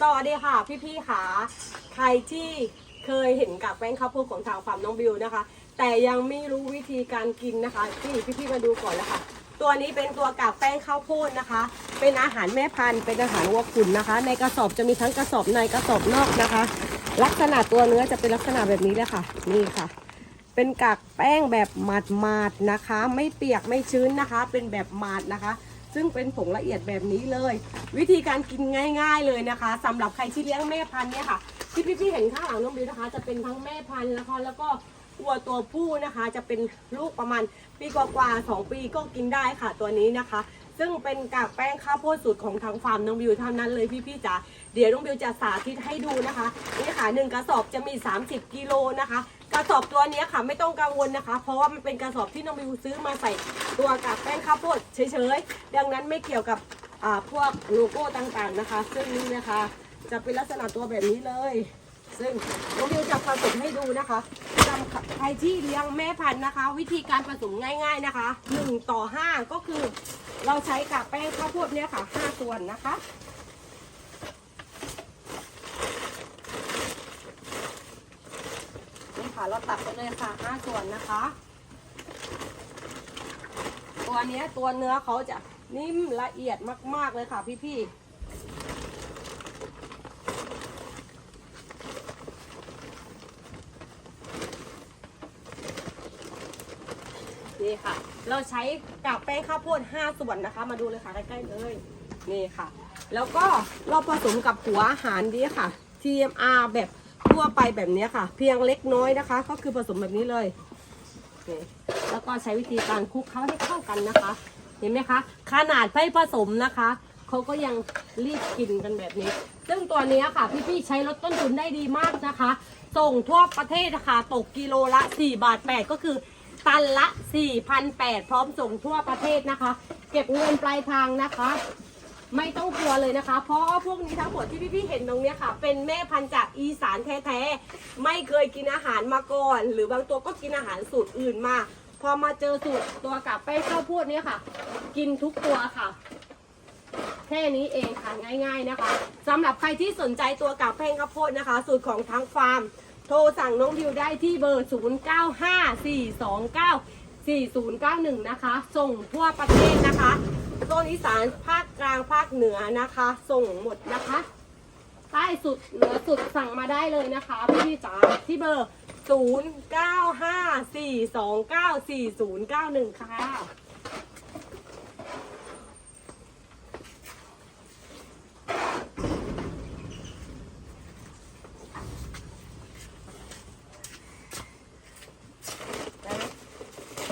สวัสดีค่ะ พี่ๆค่ะใครที่เคยเห็นกากแป้งข้าวโพดของทางฟาร์มน้องบิวนะคะ แต่ยังไม่รู้วิธีการกินนะคะที่พี่ๆมาดูก่อนแล้วค่ะตัวนี้เป็นตัวกากแป้งข้าวโพดนะคะ เป็นอาหารแม่พันธุ์เป็นอาหารวัวขุนนะคะ ในกระสอบจะมีทั้งกระสอบในกระสอบนอกนะคะ ลักษณะตัวเนื้อจะเป็นลักษณะแบบนี้เลยค่ะ นี่ค่ะ เป็นกากแป้งแบบหมาดๆนะคะ ไม่เปียกไม่ชื้นนะคะ เป็นแบบหมาดนะคะ ซึ่งเป็นผงละเอียดแบบนี้เลย วิธีการกินง่าย ๆเลยนะคะสำหรับใครที่เลี้ยงแม่พันธุ์เนี่ยค่ะที่พี่ๆเห็นข้างหลังน้องบิวนะคะ จะเป็นทั้งแม่พันธุ์นะคะแล้วก็วัวตัวผู้นะคะ จะเป็นลูกประมาณปีกว่าๆสองปีก็กินได้ค่ะตัวนี้นะคะ ซึ่งเป็นกากแป้งข้าวโพดสูตรของทางฟาร์มน้องบิวเท่านั้นเลยพี่ๆจ๋าเดี๋ยวน้องบิวจะสาธิตให้ดูนะคะนี่ค่ะหนึ่งกระสอบจะมี 30กิโลนะคะ กระสอบตัวนี้ค่ะไม่ต้องกังวลนะคะ เพราะว่ามันเป็นกระสอบที่น้องบิวซื้อมาใส่ตัวกากแป้งข้าวโพดเฉยๆดังนั้นไม่เกี่ยวกับพวกโลโก้ต่างๆนะคะ ซึ่งนี่นะคะ จะเป็นลักษณะตัวแบบนี้เลย ซึ่งน้องบิวจะผสมให้ดูนะคะสำใครที่เลี้ยงแม่พันธุ์นะคะ วิธีการผสมง่าย ๆนะคะ 1 ต่อ 5 ก็คือ เราใช้กากแป้งข้าวโพดเนี่ยค่ะ 5 ส่วนนะคะ นี่ค่ะ เราตัดไปเลยค่ะ5ส่วนนะคะ ตัวนี้ตัวเนื้อเขาจะนิ่มละเอียดมาก ๆ เลยค่ะพี่ๆนี่ค่ะ เราใช้กากแป้งข้าวโพด5ส่วนนะคะ มาดูเลยค่ะใกล้ๆเลย นี่ค่ะ แล้วก็เราผสมกับหัวอาหารดีค่ะ TMR แบบ ทั่วไปแบบนี้ค่ะ เพียงเล็กน้อยนะคะ ก็คือผสมแบบนี้เลยแล้วก็ใช้วิธีการคลุกเคล้าให้เข้ากันนะคะ เห็นไหมคะ ขนาดไม่ผสมนะคะเขาก็ยังรีบกินกันแบบนี้ ซึ่งตัวนี้ค่ะพี่ๆใช้ลดต้นทุนได้ดีมากนะคะ ส่งทั่วประเทศนะคะตกกิโลละ 4 บาท 8 ก็คือตันละ 4,800 พร้อมส่งทั่วประเทศนะคะ เก็บเงินปลายทางนะคะ ไม่ต้องกลัวเลยนะคะ เพราะว่าพวกนี้ทั้งหมดที่พี่ๆเห็นตรงเนี้ยค่ะ เป็นแม่พันธุ์จากอีสานแท้ๆ ไม่เคยกินอาหารมาก่อน หรือบางตัวก็กินอาหารสูตรอื่นมา พอมาเจอสูตรตัวกับแป้งข้าวโพดเนี้ยค่ะ กินทุกตัวค่ะ แค่นี้เองค่ะง่าย ๆนะคะสำหรับใครที่สนใจตัวกากแป้งข้าวโพดนะคะ สูตรของทางฟาร์ม โทรสั่งน้องพิวได้ที่เบอร์ 0954294091 นะคะ ส่งทั่วประเทศนะคะ โซนอีสานภาคกลางภาคเหนือนะคะ ส่งหมดนะคะใต้สุดเหนือสุดสั่งมาได้เลยนะคะพี่จ๋าที่เบอร์ 0954294091 ค่ะ